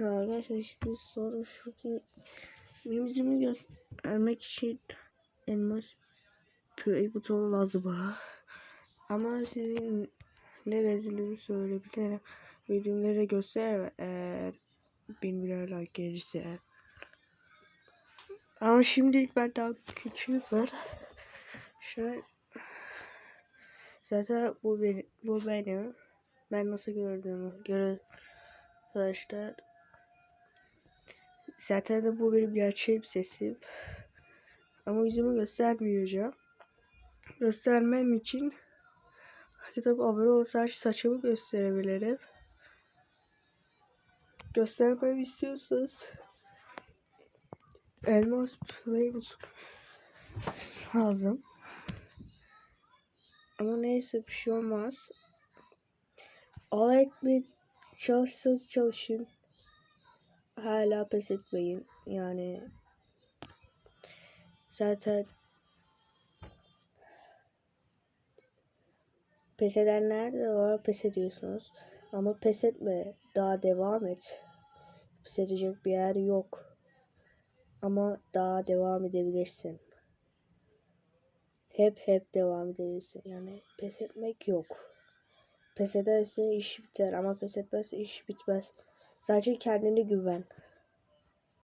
Arkadaşlar şimdi sorun şu ki mimizimi göstermek için elmas play butonu lazım bana. Ama sizin ne rezilimi söyleyebilirim. Videoları göster eğer bin like gelirse. Ama şimdilik ben daha küçük var. Şöyle zaten bu benim, bu benim. Ben nasıl gördüğümü göre arkadaşlar. Zaten de bu benim gerçeğim sesim. Ama yüzümü göstermeyeceğim. Göstermem için kitap abone olsaydı saçımı gösterebilirim. Göstermemi istiyorsanız Elmas Playbook lazım. Ama neyse bir şey olmaz. Alay etmeye çalışsanız çalışın. Hala pes etmeyin. Yani zaten pes edenler de var pes ediyorsunuz. Ama pes etme. Daha devam et. Pes edecek bir yer yok. Ama daha devam edebilirsin. Hep hep devam edebilirsin. Yani pes etmek yok. Pes ederse iş biter ama pes etmezse iş bitmez. Sadece kendine güven.